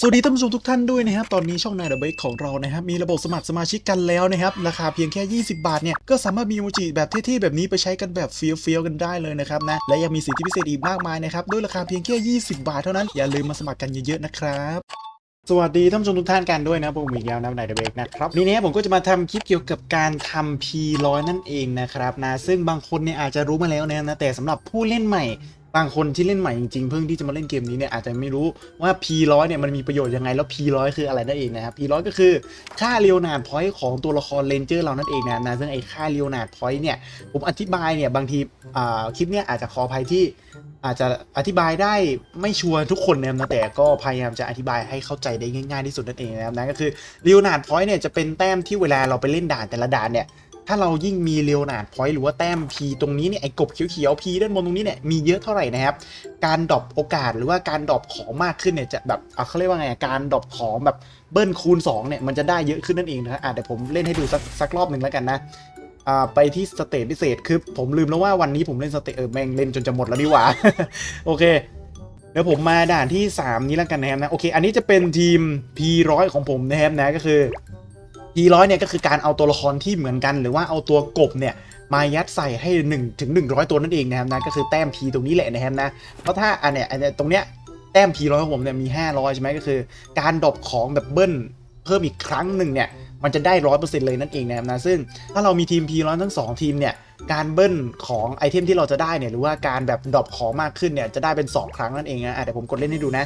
สวัสดีท่านผู้ชมทุกท่านด้วยนะครับ ตอนนี้ช่องนายเดอะเบกของเรานะครับ มีระบบสมัครสมาชิกกันแล้วนะครับ ราคาเพียงแค่ 20 บาทเนี่ย ก็สามารถมีโมจิแบบเท่ๆ แบบนี้ไปใช้กันแบบเฟี้ยวๆ กันได้เลยนะครับนะ และยังมีสิทธิพิเศษอีกมากมายนะครับ ด้วยราคาเพียงแค่ 20 บาทเท่านั้น อย่าลืมมาสมัครกันเยอะๆ นะครับสวัสดีท่านผู้ชมทุกท่านกันด้วยนะผมอีกแล้วนะนายเดอะเบกนะครับนี่นี่ยผมก็จะมาทำคลิปเกี่ยวกับการทำ P100 นั่นเองนะครับนะซึ่งบางคนเนี่ยอาจจะรู้มาแล้วนะแต่สำหรับผู้เล่นใหม่ บางคนที่เล่นใหม่จริงๆเพิ่งที่จะมาเล่นเกมนี้เนี่ยอาจจะไม่รู้ว่า P100 เนี่ยมันมีประโยชน์ยังไงแล้ว P100 คืออะไรนั่นเองนะครับ P100 ก็คือค่าเรียวนาดพอยต์ของตัวละครเลนเจอร์เรานั่นเองนะนะซึ่งไอ้ค่าเรียวนาดพอยต์เนี่ยผมอธิบายเนี่ยบางทีอ่าคลิปเนี่ยอาจจะขออภัยที่อาจจะอธิบายได้ไม่ชัวร์ทุกคนนะครับนะแต่ก็พยายามจะอธิบายให้เข้าใจได้ง่ายๆที่สุดนั่นเองนะครับนะก็คือเรียวนาดพอยต์เนี่ยจะเป็นแต้มที่เวลาเราไปเล่นด่านแต่ละด่านเนี่ย ถ้าเรายิ่งมีเรียวนาดพอยต์หรือว่าแต้ม P ตรงนี้เนี่ยไอ้กบเขียวๆ P ด้านบนตรงนี้เนี่ยมีเยอะเท่าไหร่นะครับ การดรอปโอกาสหรือว่าการดรอปของมากขึ้นเนี่ยจะแบบอะเขาเรียกว่าไงการดรอปของแบบเบิ้ลคูณ2เนี่ยมันจะได้เยอะขึ้นนั่นเองนะอะเดี๋ยวผมเล่นให้ดูสักสักรอบหนึ่งแล้วกันนะอ่าไปที่สเตจพิเศษคือผมลืมแล้วว่าวันนี้ผมเล่นสเตจเออแม่งเล่นจนจะหมดแล้วนี่หว่าโอเคเดี๋ยวผมมาด่านที่ 3 นี้แล้วกันนะครับนะโอเค อันนี้จะเป็นทีม P100 ของผมนะครับนะก็คือ P100 เนี่ยก็คือการเอาตัวละครที่เหมือนกัน หรือว่าเอาตัวกบเนี่ยมายัดใส่ให้1ถึง100 ตัวนั่นเองนะครับนะก็คือแต้ม P ตรงนี้แหละนะครับนะเพราะถ้าอันเนี้ยอันเนี้ยตรงเนี้ยแต้ม P100 ของผมเนี่ยมี 500 ใช่ไหมก็คือ การดรอปของแบบเบิ้ลเพิ่มอีกครั้งหนึ่งเนี่ยมันจะได้ร้อยเปอร์เซ็นต์เลยนั่นเองนะครับนะซึ่งถ้าเรามีทีม P100 ทั้งสองทีมเนี่ยการเบิ้ลของไอเทมที่เราจะได้เนี่ยหรือว่าการแบบดรอปของมากขึ้นเนี่ยจะได้เป็น 2 ครั้งนั่นเองนะอะเดี๋ยวผมกดเล่นให้ดูนะ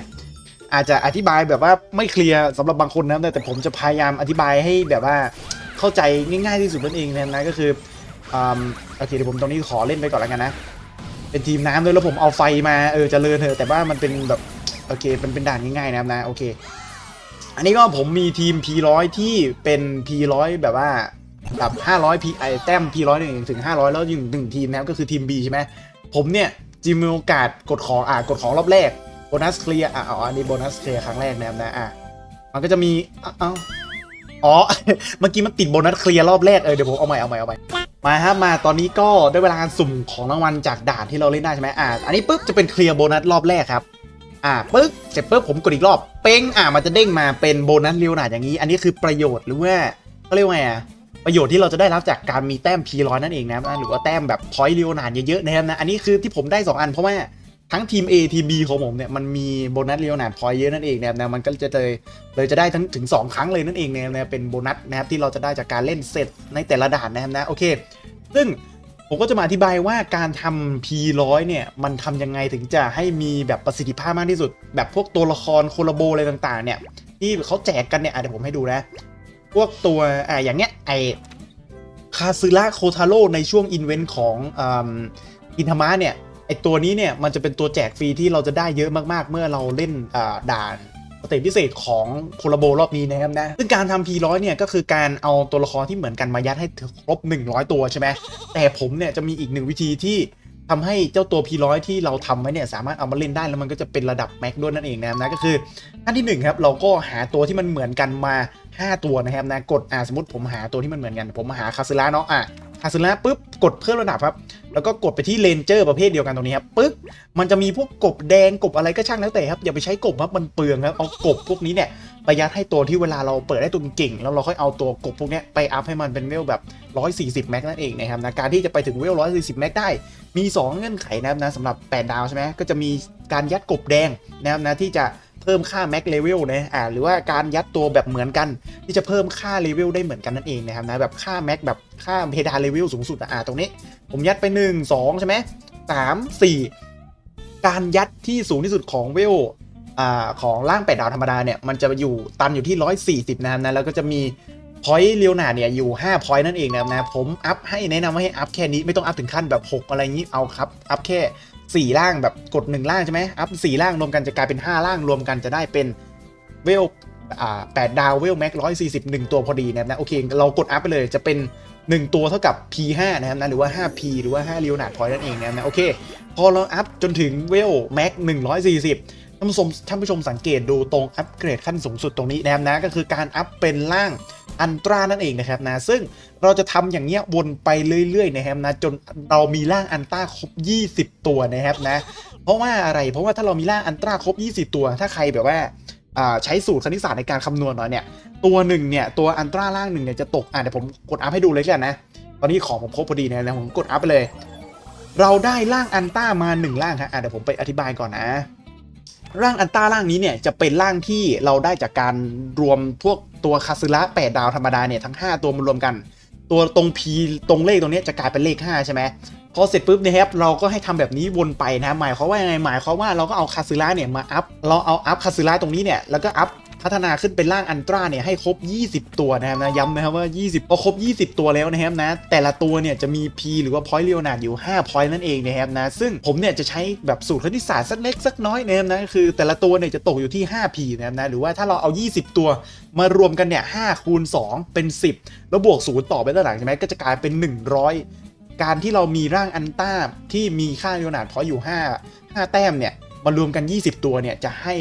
อาจจะอธิบายแบบว่าไม่เคลียร์สำหรับบางคนนะแต่ผมจะพยายามอธิบายให้แบบว่าเข้าใจง่ายๆที่สุดนั่นเองนะนะก็คืออืมโอเคเดี๋ยวผมตรงนี้ขอเล่นไปก่อนแล้วกันนะ เป็นทีมน้ำด้วยแล้วผมเอาไฟมาเออเจริญเถอะแต่ว่ามันเป็นแบบโอเคมันเป็นด่านง่ายๆนะครับนะโอเค อันนี้ก็ผมมีทีม P100 ที่เป็น P100 แบบว่าแบบ500 P ไอแต้ม P100 หนึ่งถึง500 แล้วอยู่หนึ่งทีมนะครับก็คือทีม B ใช่ไหมผมเนี่ยจะมีโอกาสกดของอะกดของรอบแรก บนัสเคลียร์อะอ๋ออันนี้โบนัสเคลียร์ครั้งแรกนะครับนะอะมันก็จะมีเอ้าอ๋อ เมื่อกี้มันติดโบนัสเคลียร์รอบแรก เออ เดี๋ยวผมเอาใหม่ เอาใหม่ เอาใหม่ มาครับ มา ตอนนี้ก็ได้เวลาการสุ่มของรางวัลจากด่านที่เราเล่นได้ใช่ไหมอะอันนี้ปุ๊บจะเป็นเคลียร์โบนัสรอบแรกครับ อ่าปึ๊บ เสร็จปุ๊บผมกดอีกรอบ เป้ง อ่า มันจะเด้งมาเป็นโบนัสเรียวหนาอย่างนี้ อันนี้คือประโยชน์หรือว่าเขาเรียกว่าไงประโยชน์ที่เราจะได้รับจากการมีแต้ม P100 นั่นเองนะครับอะหรือว่าแต้มแบบพอยต์เรียวหนาเยอะๆนะครับนะ อันนี้คือที่ผมได้ 2 อันเพราะว่า ทั้งทีม A ทีม B ของผมเนี่ยมันมีโบนัสเรียวหนาดพอยเยอะนั่นเองนะครับนะมันก็จะเลยเลยจะได้ทั้งถึง 2 ครั้งเลยนั่นเองนะครับนะเป็นโบนัสนะครับที่เราจะได้จากการเล่นเสร็จในแต่ละด่านนะครับนะโอเค ซึ่งผมก็จะมาอธิบายว่าการทำ P100 เนี่ยมันทำยังไงถึงจะให้มีแบบประสิทธิภาพมากที่สุด แบบพวกตัวละครโคลาโบอะไรต่างๆ เนี่ย ที่เขาแจกกันเนี่ยเดี๋ยวผมให้ดูนะ พวกตัวอ่าอย่างเงี้ยไอคาซึระโคทาโร่ในช่วงอินเวนต์ของอินทามะเนี่ย ตัวนี้เนี่ยมันจะเป็นตัวแจกฟรีที่เราจะได้เยอะมากๆ เมื่อเราเล่นด่านสเตจพิเศษของโคลโบรอบนี้นะครับนะ ซึ่งการทำ P100 เนี่ยก็คือการเอาตัวละครที่เหมือนกันมายัดให้ครบ 100 ตัวใช่ไหม แต่ผมเนี่ยจะมีอีกหนึ่งวิธีที่ทำให้เจ้าตัว P100 ที่เราทำไว้เนี่ยสามารถเอามาเล่นได้แล้วมันก็จะเป็นระดับแม็กด้วยนั่นเองนะครับนะก็คือขั้นที่หนึ่งครับเราก็หาตัวที่มันเหมือนกันมา 5 ตัวนะครับนะกดอ่าสมมติผมหาตัวที่มันเหมือนกัน ผมมาหาคาซึระเนาะอะ คาซึระปุ๊บกดเพิ่มระดับครับ แล้วก็กดไปที่เลนเจอร์ประเภทเดียวกันตรงนี้ครับปึ๊บมันจะมีพวกกบแดงกบอะไรก็ช่างแล้วแต่ครับอย่าไปใช้กบครับมันเปลืองครับเอากบพวกนี้เนี่ยไปยัดให้ตัวที่เวลาเราเปิดได้ตัวเก่ง แล้วเราค่อยเอาตัวกบพวกนี้ไปอัพให้มันเป็นเวลแบบ 140 แม็กนั่นเองนะครับนะการที่จะไปถึงเวล 140 แม็กได้ มี 2 เงื่อนไขนะครับนะสำหรับ 8 ดาวใช่ไหมก็จะมีการยัดกบแดงนะครับนะที่จะ เพิ่มค่าแม็กเลเวลนะอ่าหรือว่าการยัดตัวแบบเหมือนกัน ที่จะเพิ่มค่าเลเวลได้เหมือนกันนั่นเองนะครับนะแบบค่าแม็กแบบค่าเพดานเลเวลสูงสุดอะอ่าตรงนี้ ผมยัดไป 1 2 ใช่ไหมสามสี่การยัดที่สูงที่สุดของเวลอ่าของร่างแปดดาวธรรมดาเนี่ยมันจะอยู่ตันอยู่ที่ 140 นะครับนะแล้วก็จะมีพอยต์เรียวหนาเนี่ยอยู่5พอยต์นั่นเองนะครับนะผมอัพให้แนะนำว่าให้อัพแค่นี้ไม่ต้องอัพถึงขั้นแบบ 6 อะไรอย่างนี้เอาครับ อัพแค่ 4ล่างแบบกด 1 ล่างใช่ไหมอัพ4ล่างรวมกันจะกลายเป็น 5 ล่างรวมกันจะได้เป็นเวลอ่าแปดดาวเวลแม็กร้อยสี่สิบหนึ่งตัวพอดีนะครับนะโอเค เรากดอัพไปเลยจะเป็น 1 ตัวเท่ากับ P5 นะครับนะหรือว่า 5P หรือว่า5 l e o n a r d point นั่นเองนะครับนะโอเค พอเราอัพจนถึงเวลแม็กหนึ่งร้อยสี่สิบ ท่านผู้ชมท่านผู้ชมสังเกตดูตรงอัปเกรดขั้นสูงสุดตรงนี้นะครับนะก็คือการอัพเป็นร่างอันตรานั่นเองนะครับนะซึ่งเราจะทำอย่างเงี้ยวนไปเรื่อยๆนะครับนะจนเรามีร่างอันตราครบ 20 ตัวนะครับนะเพราะว่าอะไรเพราะว่าถ้าเรามีร่างอันตราครบ 20 ตัว ถ้าใครแบบว่าใช้สูตรคณิตศาสตร์ในการคำนวณหน่อยเนี่ยตัวหนึ่งเนี่ยตัวอันตราล่างหนึ่งเนี่ยจะตกอะเดี๋ยวผมกดอัพให้ดูเลยกันนะตอนนี้ของผมครบพอดีนะแล้วผมกดอัพไปเลย เราได้ร่างอันต้ามาหนึ่งร่างครับอะเดี๋ยวผมไปอธิบายก่อนนะ ร่างอันต้าร่างนี้เนี่ยจะเป็นร่างที่เราได้จากการรวมพวกตัวคาซึระ8ดาวธรรมดาเนี่ยทั้ง 5 ตัวมารวมกัน ตัวตรงพีตรงเลขตรงนี้จะกลายเป็นเลข 5 ใช่ไหม พอเสร็จปุ๊บนะครับเราก็ให้ทำแบบนี้วนไปนะหมายความว่ายังไงหมายความว่าเราก็เอาคาซึระเนี่ยมาอัพเราเอาอัพคาซึระตรงนี้เนี่ยแล้วก็อัพพัฒนาขึ้นเป็นร่างอันตราเนี่ยให้ครบ 20 ตัวนะครับนะย้ำนะครับว่า 20พอครบ 20 ตัวแล้วนะครับนะแต่ละตัวเนี่ยจะมี P หรือว่า point เรียวนาดอยู่5 point นั่นเองนะครับนะซึ่งผมเนี่ยจะใช้แบบสูตรคณิตศาสตร์สักเล็กสักน้อยนะครับนะคือแต่ละตัวเนี่ยจะตกอยู่ที่ 5P นะครับนะหรือว่าถ้าเราเอา 20 ตัวมารวมกันเนี่ย5คูณ2เป็น 10 แล้วบวกศูนย์ต่อไปด้านหลังใช่ไหมก็จะกลายเป็น 100 การที่เรามีร่างอันต้าที่มีค่าเรียนาดพอยอยู่ 5 5 แต้มเนี่ยมารวมกัน 20 ตัวเนี่ยจะให้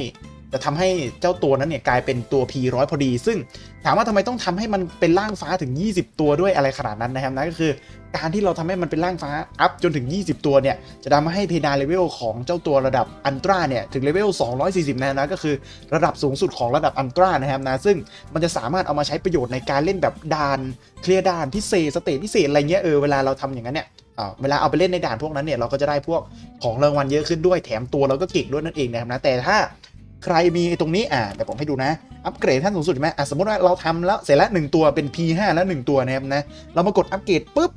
จะทำให้เจ้าตัวนั้นเนี่ยกลายเป็นตัว P ร้อยพอดี ซึ่ง ถามว่าทำไมต้องทำให้มันเป็นร่างฟ้าถึง 20 ตัวด้วยอะไรขนาดนั้นนะครับนะก็คือ การที่เราทำให้มันเป็นร่างฟ้าอัพจนถึง 20 ตัวเนี่ยจะทำให้เพดานเลเวลของเจ้าตัวระดับอันตราเนี่ยถึงเลเวล 240นะนะก็คือระดับสูงสุดของระดับอันตรานะครับนะซึ่งมันจะสามารถเอามาใช้ประโยชน์ในการเล่นแบบด่านเคลียร์ด่านพิเศษสเตจพิเศษอะไรเงี้ยเออเวลาเราทำอย่างนั้นเนี่ยอ่าเวลาเอาไปเล่นในด่านพวกนั้นเนี่ยเราก็จะได้พวกของรางวัลเยอะขึ้นด้วยแถมตัวเราก็เก่งด้วยนั่นเองนะครับนะแต่ถ้า ใครมีตรงนี้อ่าเดี๋ยวผมให้ดูนะ อัปเกรดขั้นสูงสุดใช่ไหมอะสมมติว่าเราทำแล้วเสร็จแล้วหนึ่งตัวเป็น P5 แล้วหนึ่งตัวนะครับนะ เรามากดอัปเกรดปุ๊บ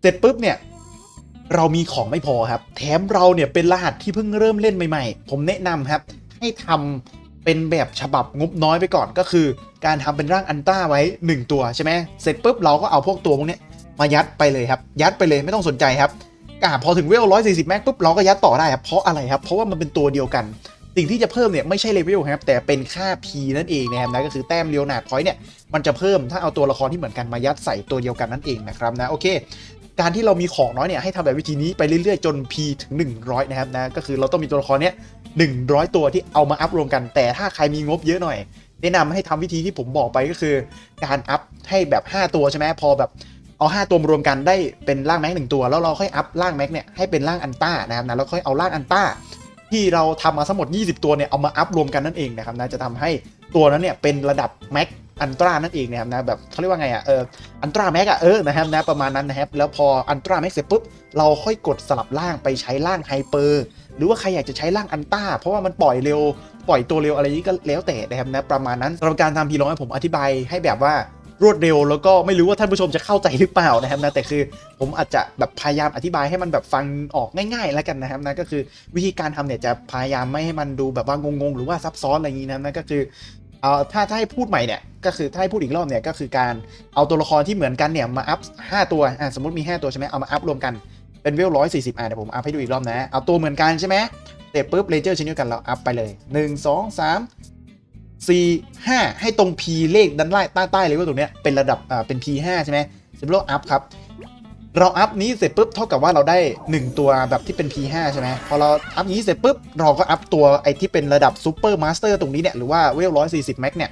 เสร็จปุ๊บเนี่ย เรามีของไม่พอครับ แถมเราเนี่ยเป็นรหัสที่เพิ่งเริ่มเล่นใหม่ๆ ผมแนะนำครับ ให้ทำเป็นแบบฉบับงบน้อยไปก่อนก็คือ การทำเป็นร่างอันต้าไว้ 1 ตัวใช่ไหมเสร็จปุ๊บเราก็เอาพวกตัวพวกเนี้ยมายัดไปเลยครับ ยัดไปเลยไม่ต้องสนใจครับอ่าพอถึงเวล140แม็กปุ๊บเราก็ยัดต่อได้ครับเพราะอะไรครับ เพราะว่ามันเป็นตัวเดียวกัน สิ่งที่จะเพิ่มเนี่ยไม่ใช่เลเวลครับแต่เป็นค่า P นั่นเองนะครับนะก็คือแต้มเรียวนาดพอยต์เนี่ยมันจะเพิ่มถ้าเอาตัวละครที่เหมือนกันมายัดใส่ตัวเดียวกันนั่นเองนะครับนะโอเค การที่เรามีของน้อยเนี่ยให้ทำแบบวิธีนี้ไปเรื่อยๆจน P ถึง 100 นะครับนะก็คือเราต้องมีตัวละครเนี้ย100 ตัวที่เอามาอัพรวมกัน แต่ถ้าใครมีงบเยอะหน่อย แนะนำให้ทำวิธีที่ผมบอกไปก็คือ การอัพให้แบบ 5 ตัวใช่ไหมพอแบบเอา 5 ตัวรวมกันได้เป็นร่างแม็กหนึ่งตัว แล้วเราค่อยอัพร่างแม็กเนี่ยให้เป็นร่างอันต้านะครับนะแล้วค่อยเอาร่างอันต้า ที่เราทำมาทั้งหมด 20 ตัวเนี่ยเอามาอัพรวมกันนั่นเองนะครับนะจะทำให้ตัวนั้นเนี่ยเป็นระดับแม็กอันตรานั่นเองนะครับนะแบบเขาเรียกว่าไงอะเอออันตราแม็กอะเออนะครับนะประมาณนั้นนะครับแล้วพออันตราแม็กเสร็จปุ๊บเราค่อยกดสลับร่างไปใช้ร่างไฮเปอร์หรือว่าใครอยากจะใช้ร่างอันต้า เพราะว่ามันปล่อยเร็ว ปล่อยตัวเร็วอะไรนี้ก็แล้วแต่นะครับนะประมาณนั้นสำหรับการทำพีร้อยผมอธิบายให้แบบว่า รวดเร็ว แล้วก็ไม่รู้ว่าท่านผู้ชมจะเข้าใจหรือเปล่านะครับนะแต่คือผมอาจจะแบบพยายามอธิบายให้มันแบบฟังออกง่าย ๆ แล้วกันนะครับนะก็คือวิธีการทำเนี่ยจะพยายามไม่ให้มันดูแบบว่างงๆ หรือว่าซับซ้อนอะไรอย่างนี้นะนั่นก็คือเอาถ้าถ้าให้พูดใหม่เนี่ยก็คือถ้าให้พูดอีกรอบเนี่ยก็คือการเอาตัวละครที่เหมือนกันเนี่ยมาอัพ5ตัวอะสมมติมี 5 ตัวใช่ไหมเอามาอัพรวมกันเป็นเวลร้อยสี่สิบอะเดี๋ยวผมอัพให้ดูอีกรอบนะ เอาตัวเหมือนกันใช่ไหมเสร็จปุ๊บเลเจอร์ชิ้นเดียวกันเราอัพไปเลย 1 2 3 4 5ให้ตรง P เลขด้านล่างใต้ใต้เลยว่าตรงเนี้ยเป็นระดับอ่าเป็น P5 ใช่ไหมเสร็จแล้วอัพครับเราอัพนี้เสร็จปุ๊บเท่ากับว่าเราได้ 1 ตัวแบบที่เป็น P5 ใช่ไหมพอเราอัพนี้เสร็จปุ๊บเราก็อัพตัวไอที่เป็นระดับซูเปอร์มาสเตอร์ตรงนี้เนี่ยหรือว่าเวล140แม็กเนี่ย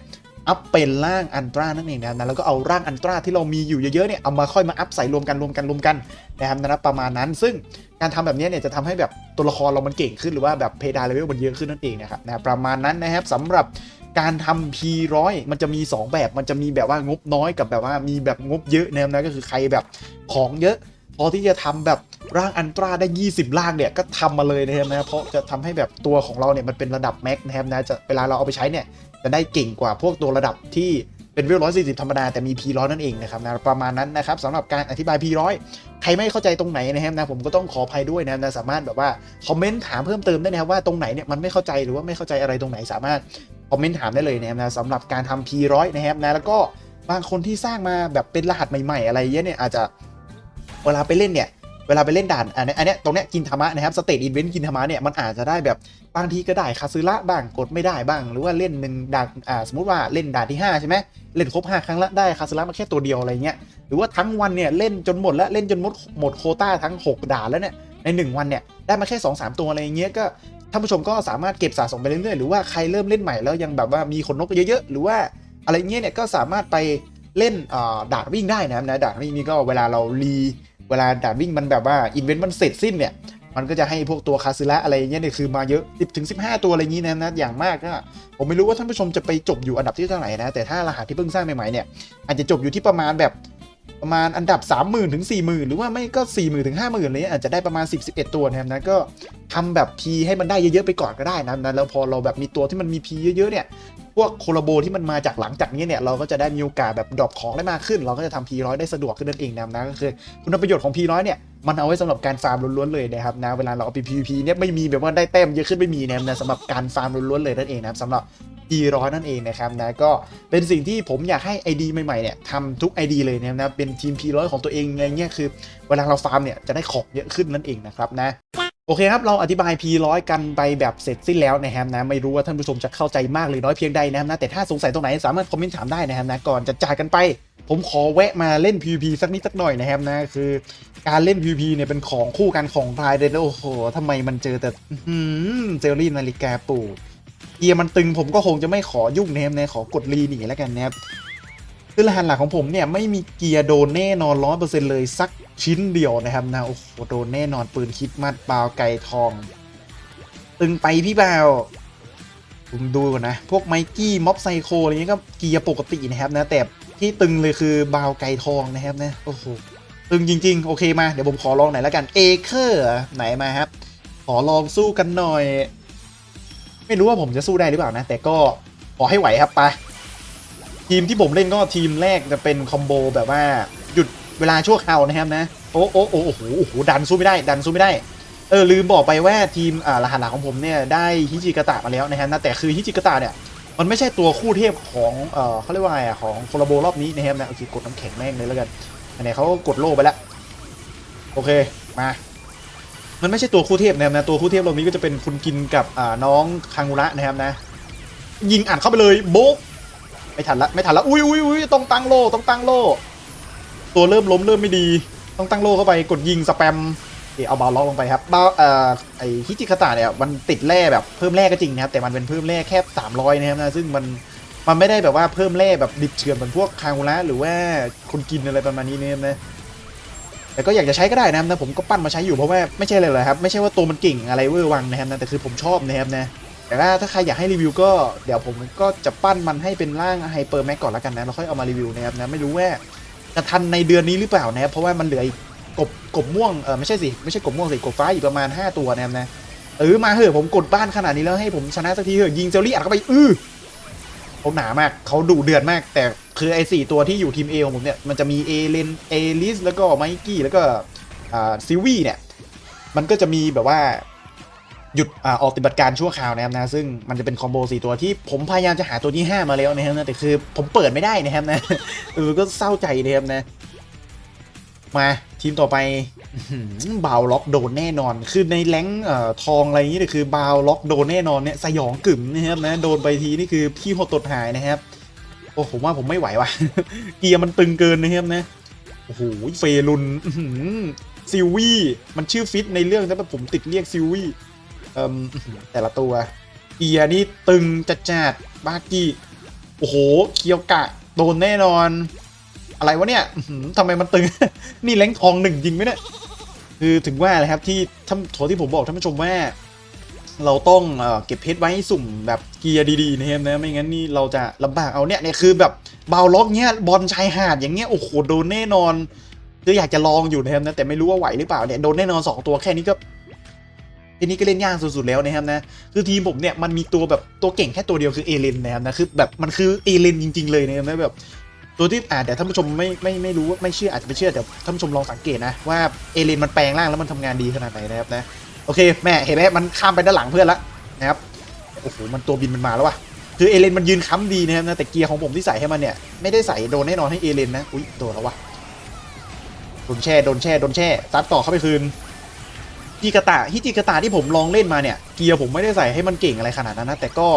อัพเป็นร่างอันตรานั่นเองนะแล้วก็เอาร่างอันตราที่เรามีอยู่เยอะๆเนี่ยเอามาค่อยมาอัพใส่รวมกันรวมกันรวมกันนะครับนะครับประมาณนั้น ซึ่งการทำแบบนี้เนี่ยจะทำให้แบบตัวละครเรามันเก่งขึ้นหรือว่าแบบเพดานเลเวลมันเยอะขึ้นนั่นเองนะครับนะประมาณนั้นนะครับสำหรับ การทำ P100 มันจะมี 2 แบบ มันจะมีแบบว่างบน้อยกับแบบว่ามีแบบงบเยอะนะครับนะก็คือใครแบบของเยอะ พอที่จะทำแบบร่างอันตราได้ 20 ร่างเนี่ยก็ทำมาเลยนะครับนะเพราะจะทำให้แบบตัวของเราเนี่ยมันเป็นระดับแม็กนะครับนะจะเวลาเราเอาไปใช้เนี่ยจะได้เก่งกว่าพวกตัวระดับที่เป็นเวล140ธรรมดา แต่มี P100 นั่นเองนะครับนะประมาณนั้นนะครับสำหรับการอธิบาย P100 ใครไม่เข้าใจตรงไหนนะครับนะผมก็ต้องขออภัยด้วยนะครับนะสามารถแบบว่าคอมเมนต์ถามเพิ่มเติมได้นะครับว่าตรงไหนเนี่ยมันไม่เข้าใจหรือว่าไม่เข้าใจอะไรตรงไหนสามารถ คอมเมนต์ถามได้เลยนะครับนะสำหรับการทำ P100 นะครับนะแล้วก็บางคนที่สร้างมาแบบเป็นรหัสใหม่ ๆ อะไรเงี้ยเนี่ยอาจจะเวลาไปเล่นเนี่ยเวลาไปเล่นด่านอันนี้อันนี้ตรงเนี้ยกินธรรมะนะครับสเตตอินเวนต์กินธรรมะเนี่ยมันอาจจะได้แบบบางทีก็ได้คาซึระบ้างกดไม่ได้บ้าง หรือว่าเล่นหนึ่งด่านอ่าสมมติว่าเล่นด่านที่ 5 ใช่ไหมเล่นครบ 5 ครั้งละได้คาซึระมาแค่ตัวเดียวอะไรเงี้ยหรือว่าทั้งวันเนี่ยเล่นจนหมดแล้วเล่นจนหมดหมดโคต้าทั้ง 6 ด่านแล้วเนี่ยใน 1 วันเนี่ยได้มาแค่ 2-3 ตัวอะไรเงี้ยก็ ท่านผู้ชมก็สามารถเก็บสะสมไปเรื่อยๆ หรือว่าใครเริ่มเล่นใหม่แล้วยังแบบว่ามีขนนกเยอะๆ หรือว่าอะไรเงี้ยเนี่ยก็สามารถไปเล่นอ่าด่านวิ่งได้นะครับนะด่านวิ่งนี่ก็เวลาเรารีเวลาด่านวิ่งมันแบบว่าอินเวนต์มันเสร็จสิ้นเนี่ยมันก็จะให้พวกตัวคาซึระอะไรเงี้ยเนี่ยคือมาเยอะ 10ถึง15 ตัวอะไรงนี้นะนะอย่างมากก็ผมไม่รู้ว่าท่านผู้ชมจะไปจบอยู่อันดับที่เท่าไหร่นะแต่ถ้ารหัสที่เพิ่งสร้างใหม่ๆเนี่ยอาจจะจบอยู่ที่ประมาณแบบ ประมาณอันดับ 30,000 ถึง 40,000 หรือว่าไม่ก็ 40,000 ถึง 50,000อะไรเงี้ยอาจจะได้ประมาณ 10 11 ตัวนะครับนะก็ทำแบบพีให้มันได้เยอะๆไปก่อนก็ได้นะนะแล้วพอเราแบบมีตัวที่มันมีพีเยอะๆเนี่ย วกโคลโบที่มันมาจากหลังจากนี้เนี่ยเราก็จะได้มีโอกาสแบบดรอปของได้มากขึ้น เราก็จะทำ P100 ได้สะดวกขึ้นนั่นเองนะนะก็คือคุณประโยชน์ของ P100 เนี่ยมันเอาไว้สำหรับการฟาร์มล้วนๆเลยนะครับนะเวลาเราเอาไป PVP เนี่ยไม่มีแบบว่าได้แต้มเยอะขึ้นไม่มีนะนะสำหรับการฟาร์มล้วนๆเลยนั่นเองนะครับสำหรับ P100 นั่นเองนะครับนะก็เป็นสิ่งที่ผมอยากให้ ID ใหม่ๆเนี่ยทำทุก ID เลยนะครับนะเป็นทีม P100 ของตัวเองอะไรเงี้ยคือ เวลาเราฟาร์มเนี่ยจะได้ของเยอะขึ้นนั่นเองนะครับนะ โอเคครับ เราอธิบาย P100 กันไปแบบเสร็จสิ้นแล้วนะครับนะ ไม่รู้ว่าท่านผู้ชมจะเข้าใจมากหรือน้อยเพียงใดนะครับนะ แต่ถ้าสงสัยตรงไหนสามารถคอมเมนต์ถามได้นะครับนะ ก่อนจะจากกันไป ผมขอแวะมาเล่น PVP สักนิดสักหน่อยนะครับนะ คือการเล่น PVP เนี่ยเป็นของคู่กันของรายเลยนะโอ้โหทำไมมันเจอแต่เจลลี่นาฬิกาปูเกียร์มันตึงผมก็คงจะไม่ขอยุ่งนะครับนะขอกดรีหนีแล้วกันนะครับ คือรหัสหลักของผมเนี่ยไม่มีเกียร์โดนแน่นอนร้อยเปอร์เซ็นต์เลยสักชิ้นเดียวนะครับนะโอ้โหโดนแน่นอนปืนคิดมัดเปล่าไก่ทอง ตึงไปพี่บ่าวผมดูก่อนนะ พวกไมกี้ม็อบไซโคอะไรเงี้ยก็เกียร์ปกตินะครับนะแต่ที่ตึงเลยคือบาวไก่ทองนะครับนะโอ้โหตึงจริง ๆ โอเคมาเดี๋ยวผมขอลองไหนแล้วกันเอเคอร์ไหนมาครับ ขอลองสู้กันหน่อย ไม่รู้ว่าผมจะสู้ได้หรือเปล่านะ แต่ก็ขอให้ไหวครับไป ทีมที่ผมเล่นก็ทีมแรกจะเป็นคอมโบแบบว่าหยุดเวลาชั่วคราวนะครับนะ โอ้โอ้โอ้โอ้โหโอ้โหดันสู้ไม่ได้ ดันสู้ไม่ได้เออลืมบอกไปว่าทีมอ่ารหัสหลักของผมเนี่ยได้ฮิจิกะตะมาแล้วนะครับนะแต่คือฮิจิกะตะเนี่ยมันไม่ใช่ตัวคู่เทพของเออเขาเรียกว่าไงอะของโคลโบรอบนี้นะครับนะโอเคกดน้ำแข็งแม่งเลยแล้วกันอันนี้เขากดโล่ไปแล้วโอเคมา มันไม่ใช่ตัวคู่เทพนะครับนะตัวคู่เทพรอบนี้ก็จะเป็นคุณกินกับอ่าน้องคังุระนะครับนะ ยิงอัดเข้าไปเลยโบ๊ะ ไม่ทันละไม่ทันละอุ้ยอุ้ยอุ้ยต้องตั้งโล่ต้องตั้งโล่ตัวเริ่มล้มเริ่มไม่ดี ต้องตั้งโล่เข้าไปกดยิงสแปมเอาบาล็อกลงไปครับบาเอ่อไอฮิจิคาตะเนี่ยมันติดแร่แบบเพิ่มแร่ก็จริงนะครับแต่มันเป็นเพิ่มแร่แค่300นะครับนะซึ่งมันมันไม่ได้แบบว่าเพิ่มแร่แบบดิบเฉือนเหมือนพวกคางูระหรือว่าคนกินอะไรประมาณนี้เนี่ยนะแต่ก็อยากจะใช้ก็ได้นะครับนะผมก็ปั้นมาใช้อยู่เพราะว่าไม่ใช่เลยเลยครับไม่ใช่ว่าตัวมันเก่งอะไรเวอร์วังนะครับนะแต่คือผมชอบนะครับนะ แต่ว่าถ้าใครอยากให้รีวิวก็เดี๋ยวผมก็จะปั้นมันให้เป็นร่างไฮเปอร์แม็กก่อนแล้วกันนะแล้วค่อยเอามารีวิวนะครับนะไม่รู้ว่าจะทันในเดือนนี้หรือเปล่านะครับเพราะว่ามันเหลืออีกกบกบม่วงเออไม่ใช่สิไม่ใช่กบม่วงสิกบฟ้าอีกประมาณ 5 ตัวนะครับนะเออมาเหอะผมกดบ้านขนาดนี้แล้วให้ผมชนะสักทีเถอะยิงเจลลี่อัดเข้าไปอื้อเขาหนามากเขาดุเดือดมาก แต่คือไอ้สี่ตัวที่อยู่ทีมเอของผมเนี่ยมันจะมีเอเลนเอลิสแล้วก็ไมกี้แล้วก็อ่าซิวี่เนี่ยมันก็จะมีแบบว่า หยุดอออกปฏิบัติการชั่วคราวนะครับนะซึ่งมันจะเป็นคอมโบสี่ตัวที่ผมพยายามจะหาตัวที่ 5 มาแล้วนะครับนะแต่คือผมเปิดไม่ได้นะครับนะเออก็เศร้าใจนะครับนะ มาทีมต่อไปบาวล็อกโดนแน่นอน คือในแรงอทองอะไรอย่างนี้เนี่ยคือบาวล็อกโดนแน่นอนเนี่ยสยองกึ่มนะครับนะโดนไปทีนี่คือพี่หดตดหายนะครับโอ้ผมว่าผมไม่ไหวว่ะ เกียร์มันตึงเกินนะครับนะโอ้โหเฟรุนซิลวี่มันชื่อฟิตในเรื่องแต่ผมติดเรียกซิลวี่ เอ่มแต่ละตัวเอียนี่ตึงจัดจัดบากี้โอ้โหเคียวกะโดนแน่นอน อะไรวะเนี่ยทำไมมันตึง นี่แรงทองหนึ่งจริงไหมเนี่ยคือถึงว่าเลยครับที่ท่านโถที่ผมบอกท่านผู้ชมว่า เราต้องเอเก็บเพชรไว้สุ่มแบบเกียร์ดีๆนะครับนะไม่งั้นนี่เราจะลำบากเอาเนี่ยเนี่ยคือแบบเบาล็อกเนี้ยบอลชายหาดอย่างเงี้ยโอ้โหโดนแน่นอนคืออยากจะลองอยู่นะครับนะแต่ไม่รู้ว่าไหวหรือเปล่าเนี่ยโดนแน่นอนสองตัวแค่นี้ก็ ทีนี้ก็เล่นยากสุดๆแล้วนะครับนะคือทีมผมเนี่ยมันมีตัวแบบตัวเก่งแค่ตัวเดียวคือเอเลนนะครับนะคือแบบมันคือเอเลนจริง ๆ เลยนะครับนะแบบตัวที่อ่าเดี๋ยวท่านผู้ชมไม่ไม่ไม่รู้ไม่เชื่ออาจจะไม่เชื่อแต่ท่านผู้ชมลองสังเกตนะว่าเอเลนมันแปลงร่างแล้วมันทำงานดีขนาดไหนนะครับนะโอเคแม่เห็นไหมมันข้ามไปด้านหลังเพื่อนละนะครับโอ้โหมันตัวบินมันมาแล้ววะคือเอเลนมันยืนค้ำดีนะครับนะแต่เกียร์ของผมที่ใส่ให้มันเนี่ยไม่ได้ใส่โดนแน่นอนให้เอเลนนะอุ้ยโดนแล้ววะโดนแช่โดนแช่โดนแช่ซัดต่อเข้าไปคืน จิกาตะฮิจิกาตะที่ผมลองเล่นมาเนี่ยเกียร์ผมไม่ได้ใส่ให้มันเก่งอะไรขนาดนั้นนะแต่ก็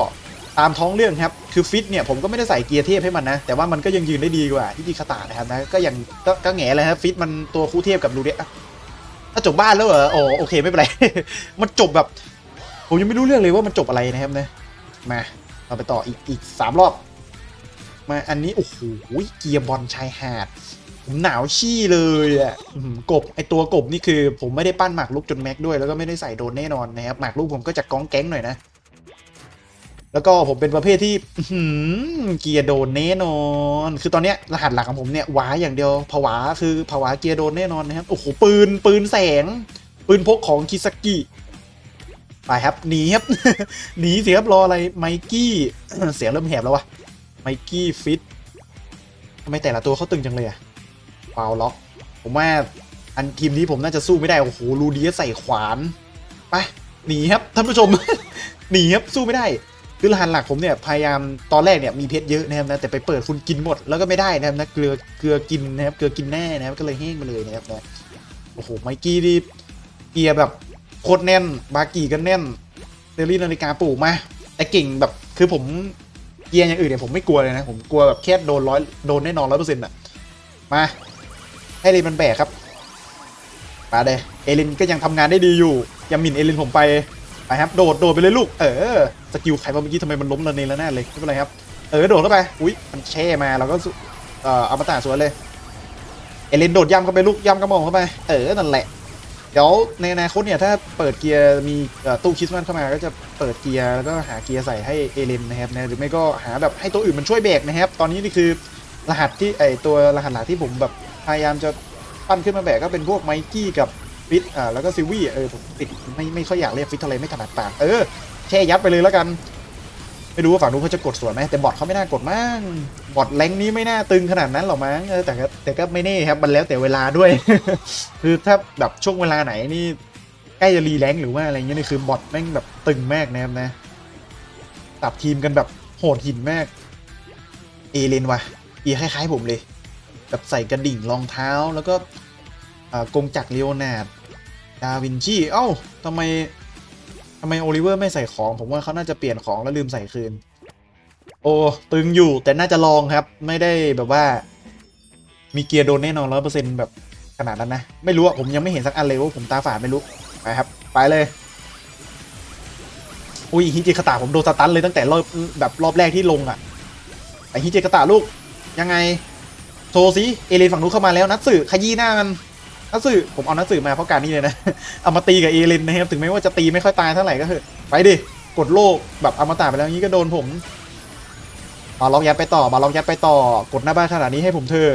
ตามท้องเรื่องครับคือฟิตเนี่ยผมก็ไม่ได้ใส่เกียร์เทพให้มันนะแต่ว่ามันก็ยังยืนได้ดีกว่าฮิจิกาตะนะครับนะก็ยังก็ก็แง่เลยครับฟิตมันตัวคู่เทพกับลูเดะถ้าจบบ้านแล้วเหรอโอ้โอเคไม่เป็นไร มันจบแบบ ผมยังไม่รู้เรื่องเลยว่ามันจบอะไรนะครับนะมาเราไปต่ออีกอีกสามรอบมาอันนี้โอ้โหเกียร์บอลชายหาด ผมหนาวชี่เลยอะกบไอตัวกบนี่คือ ผมไม่ได้ปั้นหมากรุกจนแม็กด้วยแล้วก็ไม่ได้ใส่โดนแน่นอนนะครับหมากรุกผมก็จะก้องแก๊งหน่อยนะ แล้วก็ผมเป็นประเภทที่หือเกียร์โดนแน่นอน คือตอนเนี้ยรหัสหลักของผมเนี่ยหวาอย่างเดียวผวาคือผวาเกียร์โดนแน่นอนนะครับโอ้โหปืนปืนแสง ปืนพกของคิสกิไปครับหนีครับหนีเสียครับรออะไรไมกี้เสียงเริ่มแหบแล้ววะไมกี้ฟิตทำไมแต่ละตัวเขาตึงจังเลยอะ ฟาวล็อก ผมว่าอันทีมนี้ผมน่าจะสู้ไม่ได้ โอ้โหรูดีใส่ขวาน ไป หนีครับท่านผู้ชม หนีครับสู้ไม่ได้คือรหัสหลักผมเนี่ยพยายามตอนแรกเนี่ยมีเพชรเยอะนะครับนะแต่ไปเปิดคุณกินหมดแล้วก็ไม่ได้นะครับนะเกลือเกลือกินนะครับเกลือกินแน่นะครับก็เลยแห้งไปเลยนะครับนะโอ้โหไมกี้ดีเกียร์แบบโคตรแน่นบากีก็แน่นเซรีนาฬิกาปลูกมาแต่เก่งแบบคือผมเกียร์อย่างอื่นเนี่ยผมไม่กลัวเลยนะผมกลัวแบบแค่โดนร้อยโดนแน่นอนร้อยเปอร์เซ็นต์อะมา ให้เลนมันแบกครับมาเดเอลินก็ยังทำงานได้ดีอยู่อย่าหมิ่นเอลินผมไปไปครับโดดโดดไปเลยลูกเออสกิลใครวะเมื่อกี้ทำไมมันล้มระเนระนาดเลยไม่เป็นไรครับเออโดดเข้าไปอุ้ยมันแช่มาเราก็เอ่อเอามาตาสวนเลยเอลินโดดย่ำเข้าไปลูกย่ำกระหม่อมเข้าไปเออนั่นแหละเดี๋ยวในอนาคตเนี่ยถ้าเปิดเกียร์มีตู้คริสต์มาสเข้ามาก็จะเปิดเกียร์แล้วก็หาเกียร์ใส่ให้เอเลนนะครับนะหรือไม่ก็หาแบบให้ตัวอื่นมันช่วยเบรกนะครับ ตอนนี้นี่คือรหัสที่ไอตัวรหัสหลักที่ผมแบบ พยายามจะปั้นขึ้นมาแบกก็เป็นพวกไมกี้กับฟิตอ่าแล้วก็ซิวี่เออผมติดไม่ไม่ค่อยอยากเรียกฟิตเท่าไรไม่ถนัดปากเออแช่ยัดไปเลยแล้วกัน ไม่รู้ว่าฝั่งนู้นเขาจะกดสวนไหมแต่บอทเขาไม่น่ากดมั้งบอทแรงนี้ไม่น่าตึงขนาดนั้นหรอกมั้งเออแต่ก็แต่ก็ไม่แน่ครับมันแล้วแต่เวลาด้วย คือถ้าแบบช่วงเวลาไหนนี่ใกล้จะรีแรงหรือว่าอะไรเงี้ยนี่คือบอทแม่งแบบตึงมากนะครับนะตับทีมกันแบบโหดหินมากเอเลนวะเอีคล้ายๆผมเลย แบบใส่กระดิ่งรองเท้าแล้วก็กงจักรเลโอนาร์ดดาวินชีเอ้าทำไมทำไมโอลิเวอร์ไม่ใส่ของ ผมว่าเขาน่าจะเปลี่ยนของแล้วลืมใส่คืน โอ้ตึงอยู่แต่น่าจะลองครับ ไม่ได้แบบว่า มีเกียร์โดนแน่นอนร้อยเปอร์เซ็นต์แบบขนาดนั้นนะ ไม่รู้อะผมยังไม่เห็นสักอันเลยว่าผมตาฝาดไม่รู้ ไปครับ ไปเลยอุ้ยฮิจิคาตะผมโดนสตันเลยตั้งแต่รอบแบบรอบแรกที่ลงอะไอฮิจิคาตะลูกยังไง โทรสิเอเลนฝั่งนู้นเข้ามาแล้วนัดสื่อขยี้หน้ามันนัดสื่อผมเอานัดสื่อมาเพราะการนี้เลยนะเอามาตีกับเอเลนนะครับถึงแม้ว่าจะตีไม่ค่อยตายเท่าไหร่ก็เถอะไปดิกดโลกแบบอมตะไปแล้วงี้ก็โดนผมบาล็อกยัดไปต่อบาล็อกยัดไปต่อกดหน้าบ้านขนาดนี้ให้ผมเธอ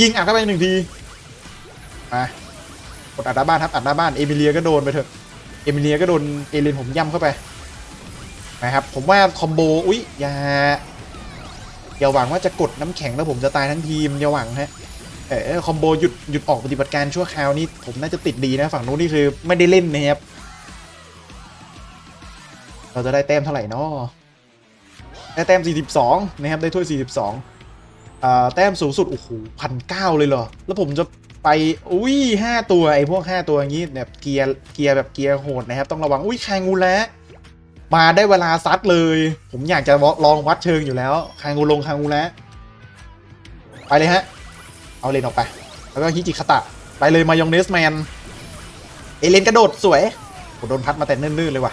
ยิงอัดเข้าไปหนึ่งทีมากดอัดหน้าบ้านครับอัดหน้าบ้านเอมิเลียก็โดนไปเถอะเอมิเลียก็โดนเอเลนผมย่ำเข้าไปนะครับผมว่าคอมโบอุ๊ยอย่า อย่าหวังว่าจะกดน้ำแข็งแล้วผมจะตายทั้งทีมอย่าหวังฮะเออคอมโบหยุดหยุดออกปฏิบัติการชั่วคราวนี้ผมน่าจะติดดีนะฝั่งนู้นนี่คือไม่ได้เล่นนะครับเราจะได้แต้มเท่าไหร่นาะได้แต้ม 42 นะครับ ได้ถ้วย 42อ่าแต้มสูงสุด โอ้โหพันเก้าเลยเหรอ แล้วผมจะไป อุ้ยห้าตัว ไอ้พวก 5 ตัวอย่างนี้แบบเกียร์ เกียร์แบบเกียร์โหดนะครับ ต้องระวัง อุ้ยคางงูแล้ว มาได้เวลาซัดเลย ผมอยากจะลองวัดเชิงอยู่แล้ว คางูลงคางูแล้วไปเลยฮะ เอาเลนออกไป แล้วก็ฮิจิคาตะ ไปเลยมายองเนสแมน เอเลนกระโดดสวยผมโดนพัดมาแต่เนิ่นๆเลยว่ะ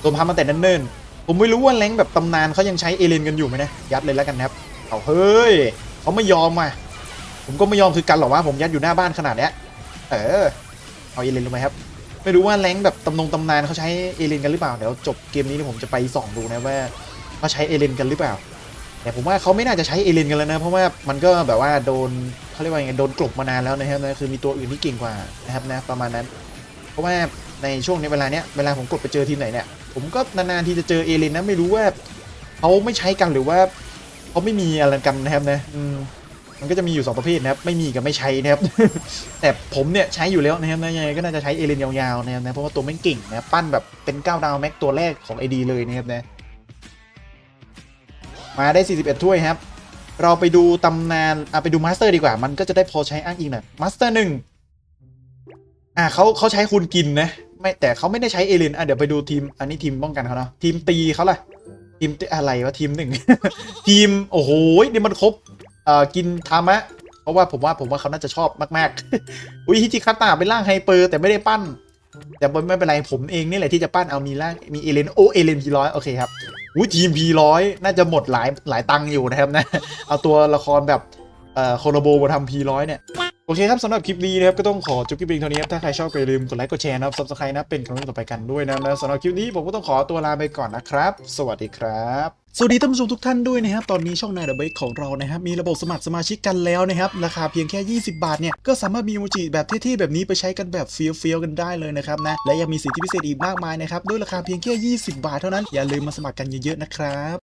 โดนพัดมาแต่เนิ่นๆ ผมไม่รู้ว่าแรงแบบตำนานเขายังใช้เอเลนกันอยู่ไหมนะ ยัดเลยแล้วกันนะครับเอาเฮ้ย เขาไม่ยอมอะ ผมก็ไม่ยอมคือกันหรอกว่าผมยัดอยู่หน้าบ้านขนาดเนี้ยเออ เอาเอเลนลงไหมครับ ไม่รู้ว่าแรงแบบตำนงตำนานเขาใช้เอเลนกันหรือเปล่า เดี๋ยวจบเกมนี้นี่ผมจะไปส่องดูนะว่าเขาใช้เอเลนกันหรือเปล่า แต่ผมว่าเขาไม่น่าจะใช้เอเลนกันแล้วนะ เพราะว่ามันก็แบบว่าโดนเขาเรียกว่าไงโดนกลบมานานแล้วนะครับนะคือมีตัวอื่นที่เก่งกว่านะครับนะประมาณนั้น เพราะว่าในช่วงนี้เวลาเนี้ยเวลาผมกดไปเจอทีมไหนเนี่ยผมก็นานๆทีจะเจอเอเลนนะไม่รู้ว่าเขาไม่ใช้กันหรือว่าเขาไม่มีอะไรกันนะครับนะอื มันก็จะมีอยู่สองประเภทนะครับ ไม่มีกับไม่ใช้นะครับ แต่ผมเนี่ยใช้อยู่แล้วนะครับนะยังไงก็น่าจะใช้เอเลนยาวๆนะครับนะเพราะว่าตัวแม่งเก่งนะปั้นแบบเป็น9ดาวแม็กตัวแรกของ AD เลยนะครับนะมาได้ 41 ถ้วยครับ เราไปดูตำนานอะไปดูมาสเตอร์ดีกว่า มันก็จะได้พอใช้อ้างอิงหน่อยมาสเตอร์หนึ่งอะเขาเขาใช้คุณกินนะไม่แต่เขาไม่ได้ใช้เอเลนอะเดี๋ยวไปดูทีมอันนี้ทีมป้องกันเขาเนาะทีมตีเขาล่ะทีมอะไรวะทีมหนึ่ง ทีม โอ้โหนี่มันครบ เอ่อกินทามะเพราะว่าผมว่าผมว่าเขาน่าจะชอบมากๆ อุ้ยฮิจิคาตะเป็นร่างไฮเปอร์แต่ไม่ได้ปั้น แต่ไม่เป็นไรผมเองนี่แหละที่จะปั้นเอามีร่างมีเอเลนโอเอเลนพีร้อยโอเคครับอุ้ยทีมพีร้อยน่าจะหมดหลายหลายตังค์อยู่นะครับนะเอาตัวละครแบบเอ่อโคโลโบมาทำพีร้อยเนี่ยโอเคครับสำหรับคลิปนี้นะครับก็ต้องขอจบคลิปเพียงเท่านี้ครับถ้าใครชอบก็อย่าลืมกดไลค์กดแชร์นะครับซับสไครต์นะเป็นกำลังใจต่อไปกันด้วยนะนะสำหรับคลิปนี้ผมก็ต้องขอตัวลาไปก่อนนะครับ สวัสดีครับ สวัสดีท่านผู้ชมทุกท่านด้วยนะครับ ตอนนี้ช่องนายเดอะเบคของเรานะครับ มีระบบสมัครสมาชิกกันแล้วนะครับ ราคาเพียงแค่ 20 บาทเนี่ย ก็สามารถมีอีโมจิแบบเท่ๆแบบนี้ไปใช้กันแบบเฟี้ยวๆกันได้เลยนะครับนะ และยังมีสิทธิพิเศษอีกมากมายนะครับ ด้วยราคาเพียงแค่ 20 บาทเท่านั้น อย่าลืมมาสมัครกันเยอะๆนะครับ